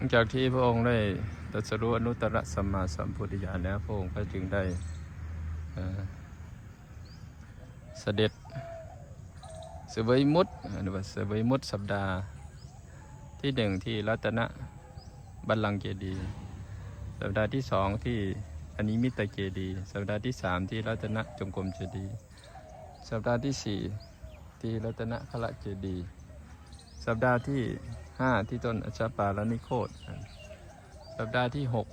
ลังจากที่พระองค์ได้ตรัสรู้อนุตตรสัมมาสัมพุทธญาณแล้วพระองค์ก็จึงได้เอ่อเสด็จเสวยมุตหรือว่าเสวยมุตสัปดาห์ที่หนึ่งที่รัตนบัลลังก์เจดีย์สัปดาห์ที่สองที่อนิมิตเจดีย์สัปดาห์ที่สามที่รัตนจงกรมเจดีย์สัปดาห์ที่สี่ที่รัตนคละเจดีย์สัปดาห์ที่ ห้าที่ต้นอัชปาลนิโคตสัปดาห์ที่หก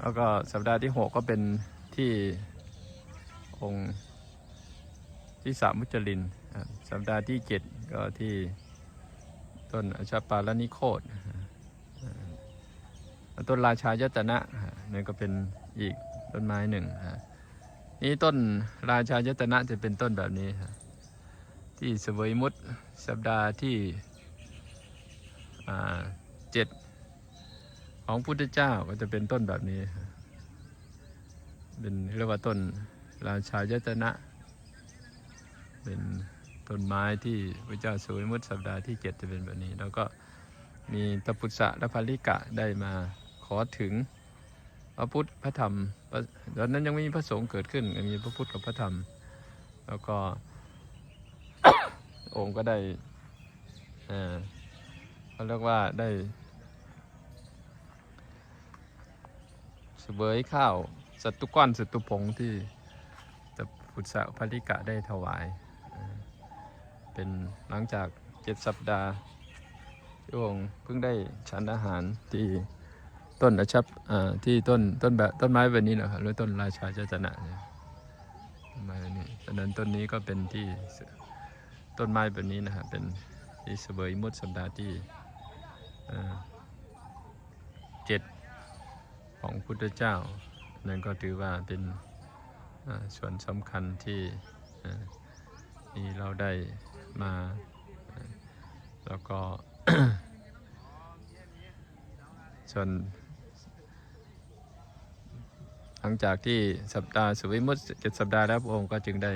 แล้วก็สัปดาห์ที่หกก็เป็นที่องค์ที่สามมุจลิน สัปดาห์ที่เจ็ดก็ที่ต้นอัชปาลนิโคตต้นราชายตนะนี่ก็เป็นอีกต้นไม้หนึ่งอะ นี่ต้นราชายตนะจะเป็นต้นแบบนี้ ที่เสวยมุตสัปดาห์ที่เจ็ดของพุทธเจ้าก็จะเป็นต้นแบบนี้ เป็นเรียกว่าต้นราชายตนะ เป็นต้นไม้ที่พระเจ้าเสวยมุตสัปดาห์ที่เจ็ดจะเป็นแบบนี้ แล้วก็มีตปุษะและภริกะได้มาขอถึง พระพุทธพระธรรมตอนนั้นยังไม่มีพระสงฆ์เกิดขึ้นมีพระพุทธกับพระธรรม แล้วก็องค์ก็ได้เขาเรียกว่าได้เสวยข้าวสัตตุก้อนสัตตุพงที่ตพุทธภริกะได้ถวายเอ่อเป็นหลังจากเจ็ดสัปดาห์ที่องค์เพิ่งได้ฉันอาหารที่ ต้นอาชับที่ต้นต้นแบบต้นไม้แบบนี้นะครับหรือต้นราชาเจตนะเนี่ยต้นไม้แบบนี้ดังนั้นต้นนี้ก็เป็นที่ต้นไม้แบบนี้นะฮะเป็นที่เสวยมุดสัปดาห์ที่เจ็ดของพุทธเจ้า นั่นก็ถือว่าเป็นส่วนสำคัญที่อ่าที่เราได้มาอ่าแล้วก็ส่วน หลังจากที่สัปดาห์สุวิมุตเจ็ดสัปดาห์แล้วพระองค์ก็จึงได้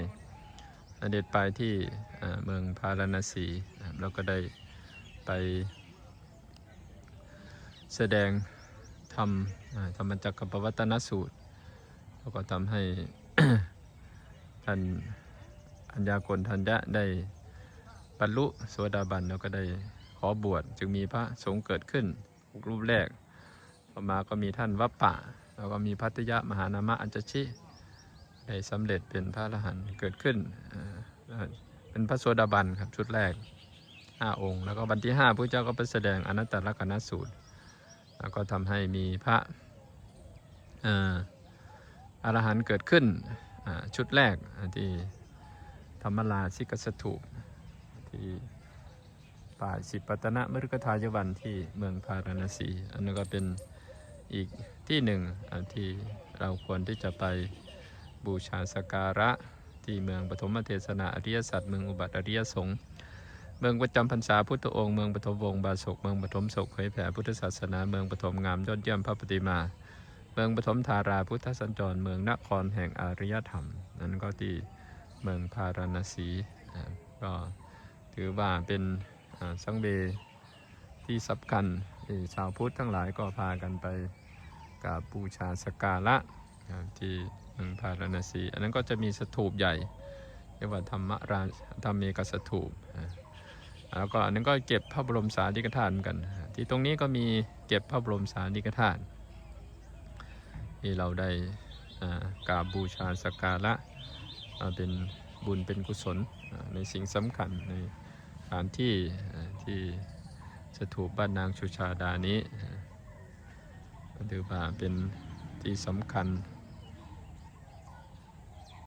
เสด็จไปที่เมืองพาราณสีนะครับแล้วก็ได้ไปแสดงธรรมธรรมจักรปวัตนสูตร แล้วก็ทำให้ท่านอัญญากลทัญญะได้บรรลุโสดาบันแล้วก็ได้ขอบวชจึงมีพระสงฆ์เกิดขึ้นรูปแรกต่อมาก็มีท่านวัปปะ แล้วก็มีพัทยะมหานามะอัญชชิได้สำเร็จเป็นพระอรหันต์เกิดขึ้น เป็นพระโสดาบันครับชุดแรกห้าองค์ แล้วก็วันที่ห้าพระเจ้าก็ไปแสดงอนัตตลกนสูตร แล้วก็ทำให้มีพระอรหันต์เกิดขึ้นชุดแรกที่ธรรมราชิกสถูปที่ป่าสิปตนะมฤคทายวันที่เมืองพาราณสี อันนั้นก็เป็น อีกที่หนึ่งที่เราควรที่จะไปบูชาสการะที่เมืองปฐมเทศนาอริยสัจเมืองอุบัติอริยสงฆ์เมืองประจำพรรษาพุทธองค์เมืองปฐมวงศ์บาศกเมืองปฐมศกเผยแผ่พุทธศาสนาเมืองปฐมงามยอดเยี่ยมพระปฏิมา เมืองปฐมธาราพุทธสัญจรเมืองนครแห่งอารยธรรม นั้นก็ที่เมืองพาราณสีก็ถือว่าเป็นสังเวที่สำคัญ ที่ชาวพุทธทั้งหลายก็พากันไปกราบบูชาสการะที่เมืองพาราณสี อันนั้นก็จะมีสถูปใหญ่เรียกว่าธรรมราธรรมเมกสถูปแล้วก็อันนั้นก็เก็บพระบรมสารีริกธาตุเหมือนกัน ที่ตรงนี้ก็มีเก็บพระบรมสารีริกธาตุที่เราได้กราบบูชาสการะเป็นบุญเป็นกุศลในสิ่งสำคัญในสถานที่ที่ สถูปบ้านนางชุชาดานี้ถือว่าเป็นที่สำคัญ